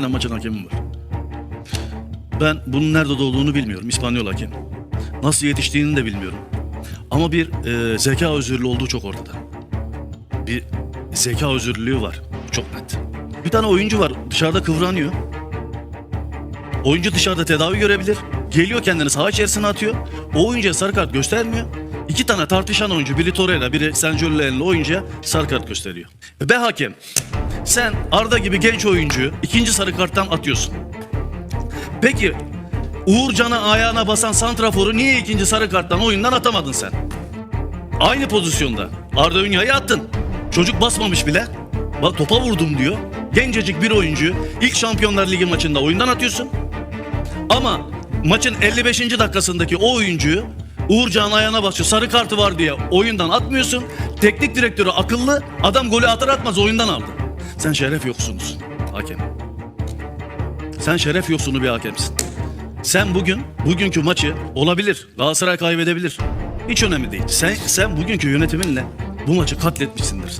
tane maçın hakemim var. Ben bunun nerede doğduğunu bilmiyorum. İspanyol hakem. Nasıl yetiştiğini de bilmiyorum. Ama bir e, zeka özürlü olduğu çok ortada. Bir zeka özürlülüğü var. Çok net. Bir tane oyuncu var dışarıda kıvranıyor. Oyuncu dışarıda tedavi görebilir. Geliyor kendini saha içerisine atıyor. O oyuncuya sarı kart göstermiyor. İki tane tartışan oyuncu, biri Torreira, biri Senjollen'li oyuncuya sarı kart gösteriyor. Ve hakem, sen Arda gibi genç oyuncuyu ikinci sarı karttan atıyorsun. Peki Uğurcan'a ayağına basan santraforu niye ikinci sarı karttan oyundan atamadın sen? Aynı pozisyonda Arda Ünya'yı attın. Çocuk basmamış bile. Bak topa vurdum diyor. Gencecik bir oyuncu ilk Şampiyonlar Ligi maçında oyundan atıyorsun. Ama maçın 55. dakikasındaki o oyuncuyu Uğurcan ayağına basıyor. Sarı kartı var diye oyundan atmıyorsun. Teknik direktörü akıllı. Adam golü atar atmaz oyundan aldı. Sen şeref yoksunuz hakem. Sen şeref yoksunu bir hakemsin. Sen bugün, bugünkü maçı olabilir. Galatasaray kaybedebilir. Hiç önemli değil. Sen, sen bugünkü yönetiminle bu maçı katletmişsindir.